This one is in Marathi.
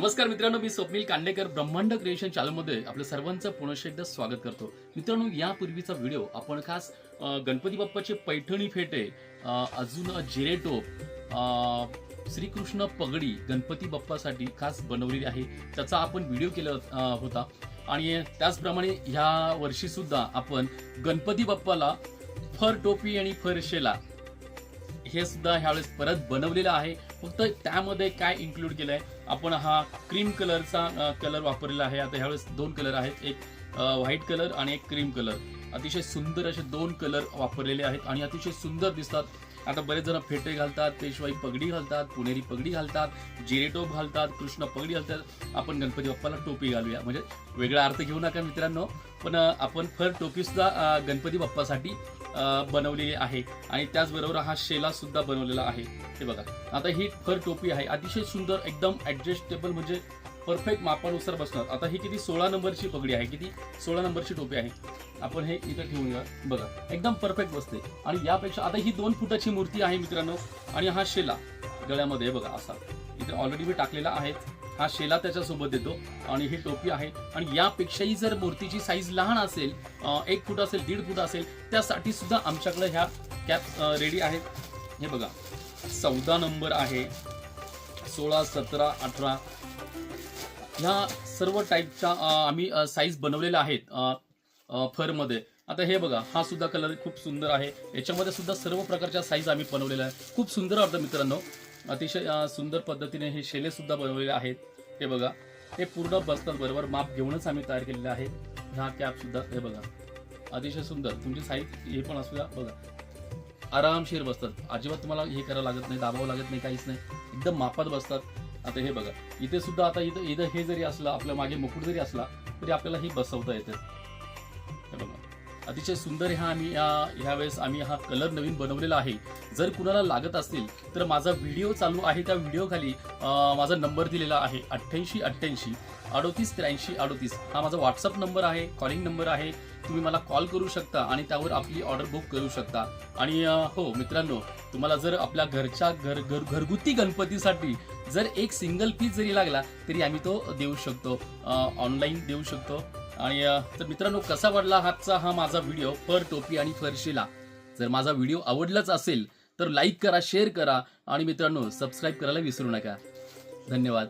नमस्कार मित्रांनो मी स्वप्नील कांडेकर. ब्रह्मांड क्रिएशन चॅनलमध्ये आपल्या सर्वांचं पुनश एकदा स्वागत करतो. मित्रांनो यापूर्वीचा व्हिडिओ आपण खास गणपती बाप्पाचे पैठणी फेटे अजून जिरेटोप श्रीकृष्ण पगडी गणपती बाप्पासाठी खास बनवलेली आहे. त्याचा आपण व्हिडिओ केला होता. आणि त्याचप्रमाणे ह्या वर्षी सुद्धा आपण गणपती बाप्पाला फर टोपी आणि फर शेला हे सुद्धा ह्यावेळेस परत बनवलेलं आहे. फक्त त्यामध्ये काय इन्क्लूड केलंय? आपण हा क्रीम कलरचा कलर वापरलेला आहे. आता ह्यावेळेस दोन कलर आहेत. एक व्हाईट कलर आणि एक क्रीम कलर. अतिशय सुंदर असे दोन कलर वापरलेले आहेत आणि अतिशय सुंदर दिसतात. आता बरेच जण फेटे घालतात पेशवाई पगडी घालतात पुणेरी पगडी घालतात जिरेटोप घालतात कृष्ण पगडी घालतात. आपण गणपती बाप्पाला टोपी घालूया. म्हणजे वेगळा अर्थ घेऊ नका मित्रांनो पण आपण फर टोपी सुद्धा गणपती बाप्पासाठी बनवलेली आहे. आणि त्याचबरोबर हा शेला सुद्धा बनवलेला आहे. हे बघा. आता ही फर टोपी आहे. अतिशय सुंदर एकदम ॲडजस्टेबल म्हणजे परफेक्ट मापानुसार बसणार. आता ही किती? सोळा नंबरची पगडी आहे. किती? सोळा नंबरची टोपी आहे. आपण हे इथं ठेवूया. बघा एकदम परफेक्ट बसते. आणि यापेक्षा आता ही दोन फुटाची मूर्ती आहे मित्रांनो. आणि हा शेला गळ्यामध्ये बघा असा. इथे ऑलरेडी मी टाकलेला आहे. हा शेला त्याच्यासोबत देतो. आणि ही टोपी आहे. आणि यापेक्षाही जर मूर्तीची साईज लहान असेल एक फूट असेल दीड फूट असेल त्यासाठी सुद्धा आमच्याकडे ह्या कॅप रेडी आहेत. हे बघा चौदा नंबर आहे. सोळा सतरा अठरा ह्या सर्व टाईपच्या आम्ही साईज बनवलेल्या आहेत फरमध्ये. आता हे बघा हा सुद्धा कलर खूप सुंदर आहे. याच्यामध्ये सुद्धा सर्व प्रकारच्या साईज आम्ही बनवलेल्या आहे खूप सुंदर वाटतं मित्रांनो. अतिशय सुंदर पद्धतीने हे शेले सुद्धा बनवलेले आहेत. हे बघा हे पूर्ण बसतात बरोबर. माप घेऊनच आम्ही तयार केलेले आहे. ह्या कॅप सुद्धा हे बघा. अतिशय सुंदर. तुमची साईज हे पण असू द्या. बघा. आरामशीर बसतात. अजिबात तुम्हाला हे करावं लागत नाही दाबावं लागत नाही काहीच नाही. एकदम मापात बसतात. आता हे बघा इथे सुद्धा आता इथं इथं हे जरी असलं आपल्या मागे मुकुट जरी असला तरी आपल्याला हे बसवता येतं. बघा. अतिशय सुंदर ह्या आम्ही या ह्यावेळेस आम्ही हा कलर नवीन बनवलेला आहे. जर कुणाला लागत असतील तर माझा व्हिडिओ चालू आहे त्या व्हिडिओखाली माझा नंबर दिलेला आहे अठ्ठ्याऐंशी अठ्ठ्याऐंशी अडोतीस त्र्याऐंशी अडोतीस. हा माझा व्हॉट्सअप नंबर आहे कॉलिंग नंबर आहे. तुम्ही मला कॉल करू शकता आणि त्यावर आपली ऑर्डर बुक करू शकता. आणि हो मित्रांनो तुम्हाला जर आपल्या घरच्या घर घर घरगुती गणपतीसाठी जर एक सिंगल पीस जरी लागला तरी आम्ही तो देऊ शकतो. ऑनलाईन देऊ शकतो. आणि तर मित्रांनो कसा वाटला हातचा हा माझा व्हिडिओ? फर टोपी आणि फरशीला. जर माझा व्हिडिओ आवडलाच असेल तर लाईक करा शेअर करा आणि मित्रांनो सबस्क्राईब करायला विसरू नका. धन्यवाद.